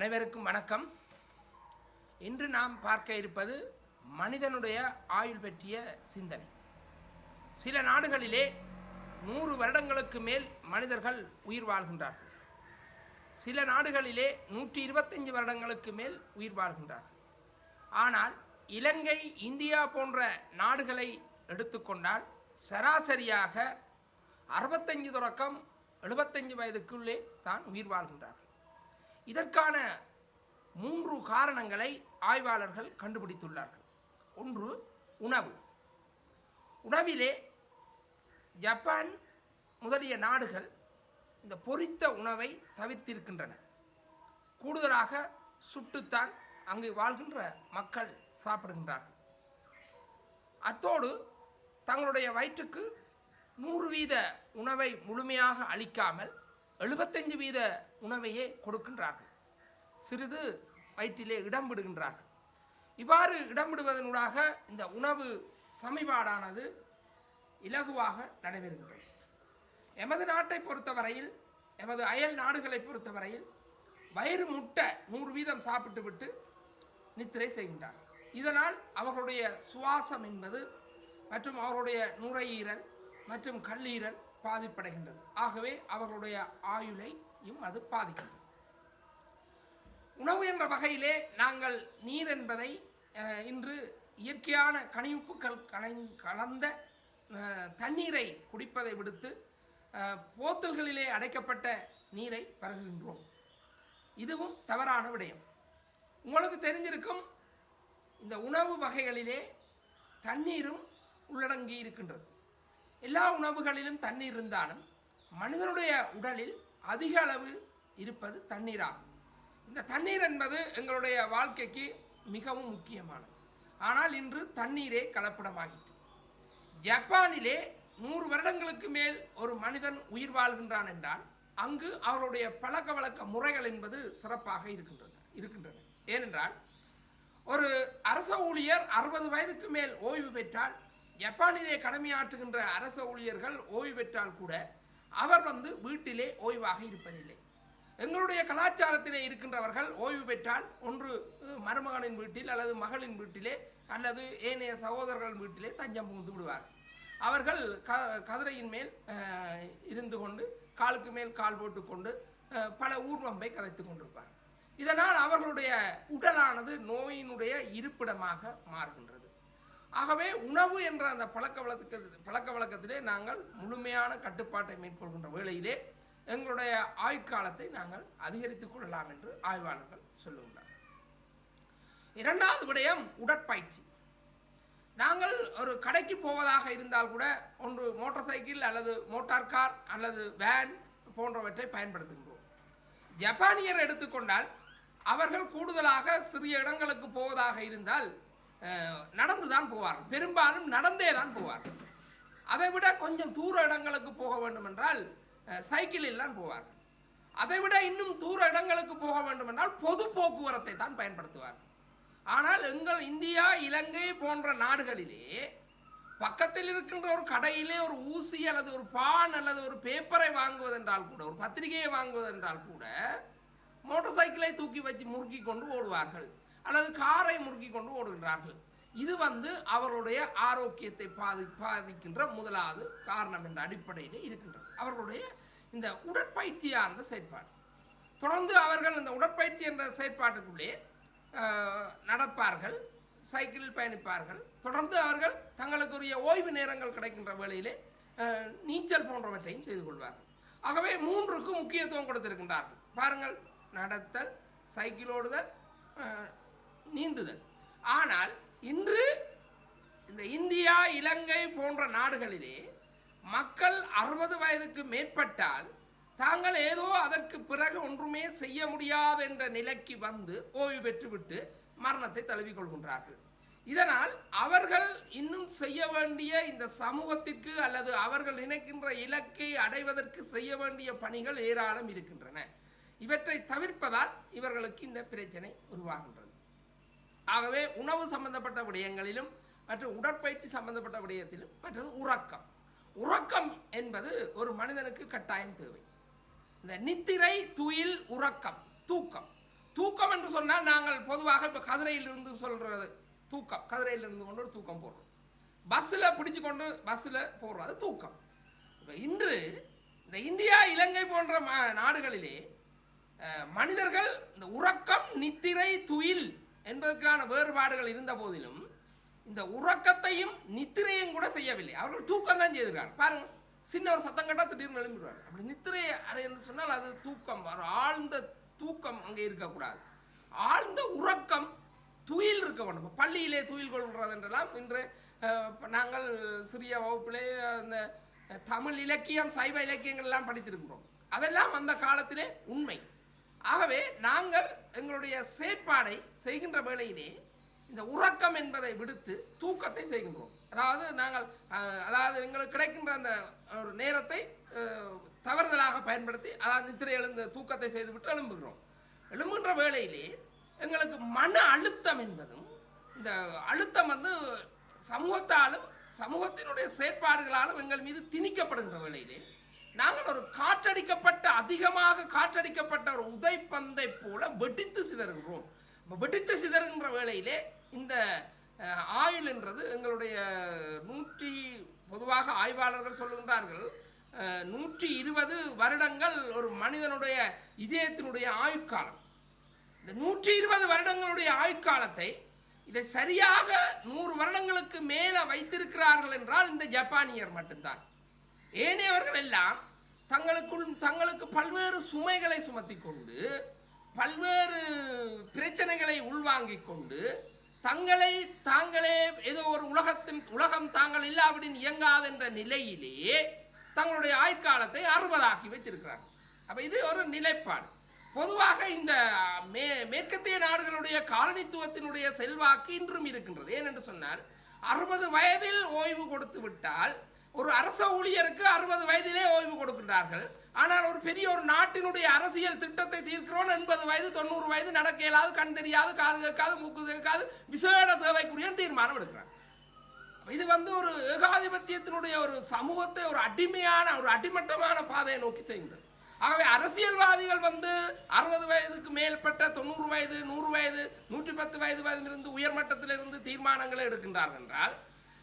அனைவருக்கும் வணக்கம். இன்று நாம் பார்க்க இருப்பது மனிதனுடைய ஆயுள் பற்றிய சிந்தனை. சில நாடுகளிலே நூறு வருடங்களுக்கு மேல் மனிதர்கள் உயிர் வாழ்கின்றார்கள். சில நாடுகளிலே நூற்றி இருபத்தஞ்சு வருடங்களுக்கு மேல் உயிர் வாழ்கின்றார்கள். ஆனால் இலங்கை இந்தியா போன்ற நாடுகளை எடுத்துக்கொண்டால் சராசரியாக அறுபத்தஞ்சு தொடக்கம் எழுபத்தஞ்சு வயதுக்குள்ளே தான் உயிர் வாழ்கின்றார்கள். இதற்கான மூன்று காரணங்களை ஆய்வாளர்கள் கண்டுபிடித்துள்ளார்கள். ஒன்று உணவு. உணவிலே ஜப்பான் முதலிய நாடுகள் இந்த பொரித்த உணவை தவிர்த்திருக்கின்றன. கூடுதலாக சுட்டுத்தான் அங்கு வாழ்கின்ற மக்கள் சாப்பிடுகின்றார்கள். அத்தோடு தங்களுடைய வயிற்றுக்கு நூறு வீத உணவை முழுமையாக அளிக்காமல் எழுபத்தஞ்சு வீத உணவையே கொடுக்கின்றார்கள். சிறிது வயிற்றிலே இடம் விடுகின்றார்கள். இவ்வாறு இடம் விடுவதனூடாக இந்த உணவு சமிபாடானது இலகுவாக நடைபெறுகின்றது. எமது நாட்டை பொறுத்தவரையில் எமது அயல் நாடுகளை பொறுத்தவரையில் வயிறு முட்டை நூறு வீதம் சாப்பிட்டு விட்டு நித்திரை செய்கின்றார்கள் இதனால் அவர்களுடைய சுவாசம் என்பது மற்றும் அவர்களுடைய நுரையீரல் மற்றும் கல்லீரல் பாதிப்படைகின்றது. ஆகவே அவர்களுடைய ஆயுளையும் அது பாதிக்கின்றது. உணவு என்ற வகையிலே நாங்கள் நீர் என்பதை இன்று இயற்கையான கனிவுப்புகள் கலை கலந்த தண்ணீரை குடிப்பதை விடுத்து போத்தல்களிலே அடைக்கப்பட்ட நீரை பருகுகின்றோம். இதுவும் தவறான விடயம். உங்களுக்கு தெரிஞ்சிருக்கும் இந்த உணவு வகைகளிலே தண்ணீரும் உள்ளடங்கி இருக்கின்றது எல்லா உணவுகளிலும் தண்ணீர் இருந்தாலும் மனிதனுடைய உடலில் அதிக அளவு இருப்பது தண்ணீராகும். இந்த தண்ணீர் என்பது எங்களுடைய வாழ்க்கைக்கு மிகவும் முக்கியமானது. ஆனால் இன்று தண்ணீரே கலப்படமாகிட்டு. ஜப்பானிலே நூறு வருடங்களுக்கு மேல் ஒரு மனிதன் உயிர் வாழ்கின்றான் என்றால் அங்கு அவருடைய பழக்க வழக்க முறைகள் என்பது சிறப்பாக இருக்கின்றன இருக்கின்றன. ஏனென்றால் ஒரு அரச ஊழியர் அறுபது வயதுக்கு மேல் ஓய்வு பெற்றால் ஜப்பானிலே கடமையாற்றுகின்ற அரச ஊழியர்கள் ஓய்வு பெற்றால் கூட அவர் வந்து வீட்டிலே ஓய்வாக இருப்பதில்லை. எங்களுடைய கலாச்சாரத்திலே இருக்கின்றவர்கள் ஓய்வு பெற்றால் ஒன்று மருமகனின் வீட்டில் அல்லது மகளின் வீட்டிலே அல்லது ஏனைய சகோதரர்கள் வீட்டிலே தஞ்சம் புகுந்து விடுவார். அவர்கள் க கதிரையின் மேல் இருந்து கொண்டு காலுக்கு மேல் கால் போட்டுக்கொண்டு பல ஊர்வம்பை கதைத்து கொண்டிருப்பார். இதனால் அவர்களுடைய உடலானது நோயினுடைய இருப்பிடமாக மாறுகின்றது. ஆகவே உணவு என்ற அந்த பழக்க வழக்கத்து பழக்க வழக்கத்திலே நாங்கள் முழுமையான கட்டுப்பாட்டை மேற்கொள்கின்ற வேளையிலே எங்களுடைய ஆயுட்காலத்தை நாங்கள் அதிகரித்துக் கொள்ளலாம் என்று ஆய்வாளர்கள் சொல்லுகின்றனர். இரண்டாவது விடயம் உடற்பயிற்சி. நாங்கள் ஒரு கடைக்கு போவதாக இருந்தால் கூட ஒன்று மோட்டார் சைக்கிள் அல்லது மோட்டார் கார் அல்லது வேன் போன்றவற்றை பயன்படுத்துகின்றோம். ஜப்பானியர் எடுத்துக்கொண்டால் அவர்கள் கூடுதலாக சிறிய இடங்களுக்கு போவதாக இருந்தால் நடந்து தான் போவார். பெரும்பாலும் நடந்தே தான் போவார். அதை விட கொஞ்சம் தூர இடங்களுக்கு போக வேண்டும் என்றால் சைக்கிளில் தான் போவார். அதை விட இன்னும் தூர இடங்களுக்கு போக வேண்டும் என்றால் பொது போக்குவரத்தை தான் பயன்படுத்துவார். ஆனால் எங்கள் இந்தியா இலங்கை போன்ற நாடுகளிலே பக்கத்தில் இருக்கின்ற ஒரு கடையிலே ஒரு ஊசி அல்லது ஒரு பான் அல்லது ஒரு பேப்பரை வாங்குவதென்றால் கூட ஒரு பத்திரிகையை வாங்குவதென்றால் கூட மோட்டார் சைக்கிளை தூக்கி வச்சு முறுக்கி கொண்டு ஓடுவார்கள். அல்லது காரை முறுக்கி கொண்டு ஓடுகிறார்கள் இது வந்து அவர்களுடைய ஆரோக்கியத்தை பாதி பாதிக்கின்ற முதலாவது காரணம் என்ற அடிப்படையில் இருக்கின்றது. அவர்களுடைய இந்த உடற்பயிற்சியார்ந்த செயற்பாடு. தொடர்ந்து அவர்கள் இந்த உடற்பயிற்சி என்ற செயற்பாட்டுக்குள்ளே நடப்பார்கள் சைக்கிளில் பயணிப்பார்கள். தொடர்ந்து அவர்கள் தங்களுக்குரிய ஓய்வு நேரங்கள் கிடைக்கின்ற வேளையிலே நீச்சல் போன்றவற்றையும் செய்து கொள்வார்கள். ஆகவே மூன்றுக்கும் முக்கியத்துவம் கொடுத்திருக்கின்றார்கள். பாருங்கள் நடத்தல் சைக்கிள் ஓடுதல் நீந்துதல். ஆனால் இன்று இந்த இந்தியா இலங்கை போன்ற நாடுகளிலே மக்கள் அறுபது வயதுக்கு மேற்பட்டால் தாங்கள் ஏதோ அதற்கு பிறகு ஒன்றுமே செய்ய முடியாது என்ற நிலைக்கு வந்து ஓய்வு பெற்றுவிட்டு மரணத்தை தழுவிக் கொள்கின்றார்கள். இதனால் அவர்கள் இன்னும் செய்ய வேண்டிய இந்த சமூகத்திற்கு அல்லது அவர்கள் நினைக்கின்ற இலக்கை அடைவதற்கு செய்ய வேண்டிய பணிகள் ஏராளம் இருக்கின்றன. இவற்றை தவிர்ப்பதால் இவர்களுக்கு இந்த பிரச்சனை உருவாகின்றது. ஆகவே உணவு சம்பந்தப்பட்ட விடயங்களிலும் மற்றும் உடற்பயிற்சி சம்பந்தப்பட்ட விடயத்திலும் மற்றது உறக்கம். உறக்கம் என்பது ஒரு மனிதனுக்கு கட்டாயம் தேவை. இந்த நித்திரை துயில் உறக்கம் தூக்கம். தூக்கம் என்று சொன்னால் நாங்கள் பொதுவாக இப்போ கதிரையிலிருந்து சொல்றது தூக்கம். கதிரையிலிருந்து கொண்டு ஒரு தூக்கம் போடுறோம். பஸ்ஸில் பிடிச்சு கொண்டு பஸ்ஸில் போடுறோம். அது தூக்கம். இப்போ இன்று இந்த இந்தியா இலங்கை போன்ற நாடுகளிலே மனிதர்கள் இந்த உறக்கம் நித்திரை துயில் என்பதற்கான வேறுபாடுகள் இருந்த போதிலும் இந்த உறக்கத்தையும் நித்திரையும் கூட செய்யவில்லை. அவர்கள் தூக்கம் தான் செய்திருக்காங்க பாருங்க சின்ன ஒரு சத்தம் கேட்டால் திடீர்னு எழும்பிடுவார் அப்படி நித்திரை அறை என்று சொன்னால் அது தூக்கம் ஒரு ஆழ்ந்த தூக்கம் அங்கே இருக்கக்கூடாது. ஆழ்ந்த உறக்கம் துயில் இருக்க வேண்டும். பள்ளியிலே துயில் கொள்கிறது என்றெல்லாம் இன்று நாங்கள் சிறிய வகுப்பிலே அந்த தமிழ் இலக்கியம் சைவ இலக்கியங்கள் எல்லாம் படித்திருக்கிறோம். அதெல்லாம் அந்த காலத்திலே உண்மை. ஆகவே நாங்கள் எங்களுடைய செயற்பாடை செய்கின்ற வேளையிலே இந்த உறக்கம் என்பதை விடுத்து தூக்கத்தை செய்கின்றோம். அதாவது நாங்கள் அதாவது எங்களுக்கு கிடைக்கின்ற அந்த ஒரு நேரத்தை தவறுதலாக பயன்படுத்தி அதாவது நித்திரை எழுந்த தூக்கத்தை செய்துவிட்டு எழும்புகிறோம். எழும்புகின்ற வேளையிலே எங்களுக்கு மன அழுத்தம் என்பதும் இந்த அழுத்தம் வந்து சமூகத்தாலும் சமூகத்தினுடைய செயற்பாடுகளாலும் எங்கள் மீது திணிக்கப்படுகின்ற வேளையிலே நாங்கள் ஒரு காற்றடிக்கப்பட்ட அதிகமாக காற்றடிக்கப்பட்ட ஒரு உதைப்பந்தை போல வெடித்து சிதறுகிறோம். வெடித்து சிதறுகின்ற வேளையிலே இந்த ஆயுள் என்றது எங்களுடைய நூற்றி பொதுவாக ஆய்வாளர்கள் சொல்லுகின்றார்கள் நூற்றி இருபது வருடங்கள் ஒரு மனிதனுடைய இதயத்தினுடைய ஆயுட்காலம். இந்த நூற்றி இருபது வருடங்களுடைய ஆயுட்காலத்தை இதை சரியாக நூறு வருடங்களுக்கு மேலே வைத்திருக்கிறார்கள் என்றால் இந்த ஜப்பானியர் மட்டும்தான். ஏனையவர்கள் எல்லாம் தங்களுக்குள் தங்களுக்கு பல்வேறு சுமைகளை சுமத்தி கொண்டு பல்வேறு பிரச்சனைகளை உள்வாங்கிக் கொண்டு தங்களை தாங்களே ஏதோ ஒரு உலகத்தின் உலகம் தாங்கள் இல்லாவிடின் இயங்காது என்ற நிலையிலேயே தங்களுடைய ஆயுட்காலத்தை அறுபதாக்கி வைத்திருக்கிறார்கள். அப்போ இது ஒரு நிலைப்பாடு. பொதுவாக இந்த மே மேற்கத்திய நாடுகளுடைய காலனித்துவத்தினுடைய செல்வாக்கு இன்றும் இருக்கின்றது. ஏனென்று சொன்னால் அறுபது வயதில் ஓய்வு கொடுத்து விட்டால் ஒரு அரச ஊழியருக்கு அறுபது வயதிலே ஓய்வு கொடுக்கின்றார்கள். ஆனால் ஒரு பெரிய ஒரு நாட்டினுடைய அரசியல் திட்டத்தை தீர்க்கிறோம். எண்பது வயது தொண்ணூறு வயது நடக்க இயலாது கண் தெரியாது காது கேட்காது மூக்கு கேட்காது விசேட தேவைக்குரிய தீர்மானம் எடுக்கிறாங்க இது வந்து ஒரு ஏகாதிபத்தியத்தினுடைய ஒரு சமூகத்தை ஒரு அடிமையான ஒரு அடிமட்டமான பாதையை நோக்கி செய்கிறது ஆகவே அரசியல்வாதிகள் வந்து அறுபது வயதுக்கு மேற்பட்ட தொண்ணூறு வயது நூறு வயது நூற்றி பத்து வயது வயதிலிருந்து உயர்மட்டத்திலிருந்து தீர்மானங்களை எடுக்கின்றார்கள் என்றால்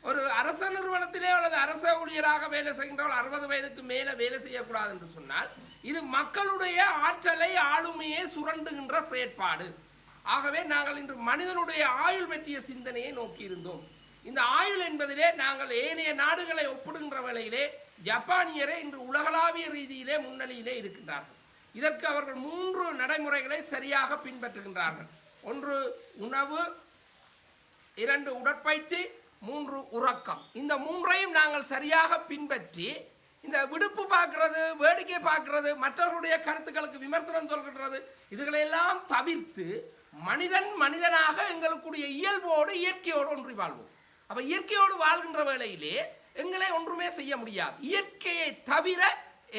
ஒரு அரச நிறுவனத்திலே அல்லது அரச ஊழியராக வேலை செய்கின்றவர்கள் அறுபது வயதுக்கு மேலே வேலை செய்யக்கூடாது என்று சொன்னால் இது மக்களுடைய ஆற்றலை ஆளுமையை சுரண்டுகின்ற செயற்பாடு. ஆகவே நாங்கள் இன்று மனிதனுடைய ஆயுள் பற்றிய சிந்தனையை நோக்கி இருந்தோம். இந்த ஆயுள் என்பதிலே நாங்கள் ஏனைய நாடுகளை ஒப்பிடுகின்ற வேளையிலே ஜப்பானியரே இன்று உலகளாவிய ரீதியிலே முன்னணியிலே இருக்கின்றார்கள். இதற்கு அவர்கள் மூன்று நடைமுறைகளை சரியாக பின்பற்றுகின்றார்கள். ஒன்று உணவு இரண்டு உடற்பயிற்சி மூன்று உறக்கம். இந்த மூன்றையும் நாங்கள் சரியாக பின்பற்றி இந்த விடுப்பு பார்க்கறது வேடிக்கை பார்க்கறது மற்றவருடைய கருத்துக்களுக்கு விமர்சனம் சொல்கின்றது இதுகளையெல்லாம் தவிர்த்து மனிதன் மனிதனாக எங்களுக்குடைய இயல்போடு இயற்கையோடு ஒன்றி வாழ்வோம். அப்ப இயற்கையோடு வாழ்கின்ற வேளையிலே எங்களை ஒன்றுமே செய்ய முடியாது. இயற்கையை தவிர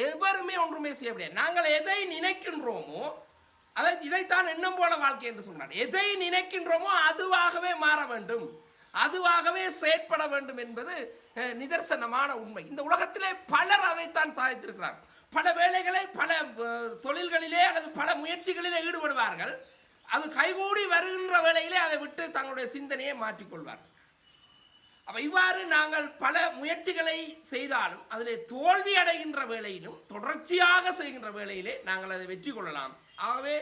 எவருமே ஒன்றுமே செய்ய முடியாது. நாங்கள் எதை நினைக்கின்றோமோ அதை இதைத்தான் எண்ணம் போல வாழ்க்கை என்று சொன்னார் எதை நினைக்கின்றோமோ அதுவாகவே மாற வேண்டும். அதுவாகவே செயற்பட வேண்டும் என்பது நிதர்சனமான உண்மை. இந்த உலகத்திலே பலர் அதைத்தான் சாதித்திருக்கிறார். பல வேலைகளை பல தொழில்களிலே அல்லது பல முயற்சிகளிலே ஈடுபடுவார்கள். அது கைகூடி வருகின்ற வேளையிலே அதை விட்டு தங்களுடைய சிந்தனையை மாற்றிக்கொள்வார்கள் அப்போ இவ்வாறு நாங்கள் பல முயற்சிகளை செய்தாலும் அதிலே தோல்வி அடைகின்ற வேளையிலும் தொடர்ச்சியாக செய்கின்ற வேளையிலே நாங்கள் அதை வெற்றி கொள்ளலாம். ஆகவே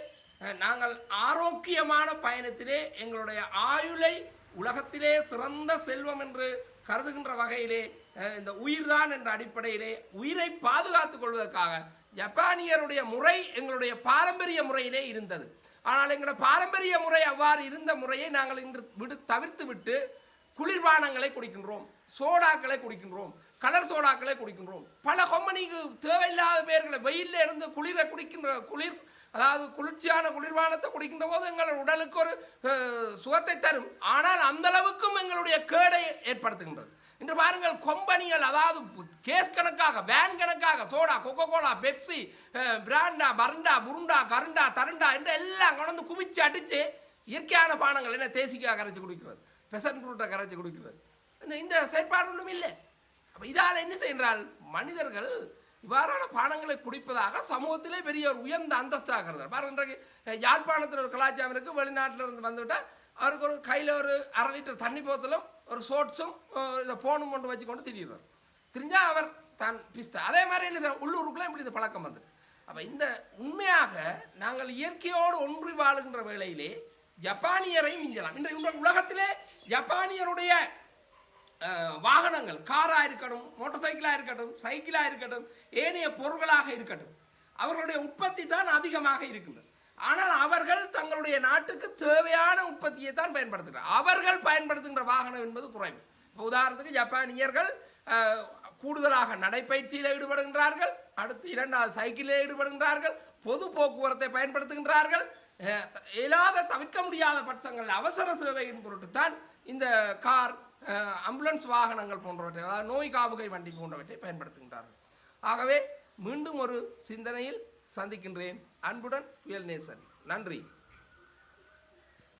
நாங்கள் ஆரோக்கியமான பயணத்திலே எங்களுடைய ஆயுளை உலகத்திலே சிறந்த செல்வம் என்று கருதுகின்ற வகையிலே இந்த உயிர்தான் என்ற அடிப்படையிலே உயிரை பாதுகாத்துக் கொள்வதற்காக ஜப்பானியருடைய முறை எங்களுடைய பாரம்பரிய முறையிலே இருந்தது. ஆனால் எங்களுடைய பாரம்பரிய முறை அவ்வாறு இருந்த முறையை நாங்கள் இன்று விடு தவிர்த்து விட்டு குளிர்பானங்களை குடிக்கின்றோம் சோடாக்களை குடிக்கின்றோம் கலர் சோடாக்களை குடிக்கின்றோம். பல கொம்பனிக்கு தேவையில்லாத பேர்களை வெயிலில் இருந்து குளிரை குடிக்கின்ற குளிர் அதாவது குளிர்ச்சியான குளிர்பானத்தை குடிக்கின்ற போது எங்கள் உடலுக்கு ஒரு சுகத்தை தரும். ஆனால் அந்த அளவுக்கும் எங்களுடைய கேடை ஏற்படுத்துகின்றது. இன்று பாருங்கள் கொம்பனிகள் அதாவது கேஸ் கணக்காக வேன் கணக்காக சோடா கொக்கோ கோலா பெப்சி பிராண்டா பரண்டா புருண்டா கருண்டா தருண்டா என்று எல்லாம் கொண்டு குவிச்சு அடித்து இயற்கையான பானங்கள் என்ன தேசிக்காக கரைச்சி குடிக்கிறது. பெசன் ஃப்ரூட்டை கரைச்சி குடிக்கிறது. இந்த இந்த செயற்பாடு ஒன்றும் இல்லை. அப்போ இதால் என்ன செய்கிறால் மனிதர்கள் இவ்வாறான பானங்களை குடிப்பதாக சமூகத்திலே பெரிய ஒரு உயர்ந்த அந்தஸ்தாக கருதுறார் பாருங்க இன்றைக்கு யாழ்ப்பாணத்தில் ஒரு கலாச்சாரம் இருக்கு. வெளிநாட்டில் இருந்து வந்துவிட்டால் அவருக்கு ஒரு கையில் ஒரு அரை லிட்டர் தண்ணி போத்தலும் ஒரு ஷோட்ஸும் இதை ஃபோனும் கொண்டு வச்சுக்கொண்டு திரியுவார் தெரிஞ்சால் அவர் தான் பிஸ்தா. அதே மாதிரி என்ன செய்யணும் உள்ளூருக்குள்ளே இப்படி இந்த பழக்கம் வந்து அப்போ இந்த உண்மையாக நாங்கள் இயற்கையோடு ஒன்றி வாழுகின்ற வேளையிலே ஜப்பானியரை மிஞ்சலாம் இன்றைய உலகத்திலே ஜப்பானியருடைய வாகனங்கள் காராக இருக்கட்டும் மோட்டார் சைக்கிளாக இருக்கட்டும் சைக்கிளாக இருக்கட்டும் ஏனைய பொருள்களாக இருக்கட்டும் அவர்களுடைய உற்பத்தி தான் அதிகமாக இருக்கின்றது. ஆனால் அவர்கள் தங்களுடைய நாட்டுக்கு தேவையான உற்பத்தியை தான் பயன்படுத்துகிறார் அவர்கள் பயன்படுத்துகின்ற வாகனம் என்பது குறைவு. இப்போ உதாரணத்துக்கு ஜப்பானியர்கள் கூடுதலாக நடைப்பயிற்சியில் ஈடுபடுகின்றார்கள் அடுத்து இரண்டாவது சைக்கிளில் ஈடுபடுகின்றார்கள் பொது போக்குவரத்தை பயன்படுத்துகின்றார்கள் இயலாத தவிர்க்க முடியாத பட்சங்கள் அவசர சேவையின் பொருட்டு தான் இந்த கார் அம்புலன்ஸ் ஆம்புலன்ஸ் வாகனங்கள் போன்றவற்றை அதாவது நோய் காவுகை வண்டி போன்றவற்றை பயன்படுத்துகின்றார்கள். ஆகவே மீண்டும் ஒரு சிந்தனையில் சந்திக்கின்றேன். அன்புடன் புயல் நேசன். நன்றி.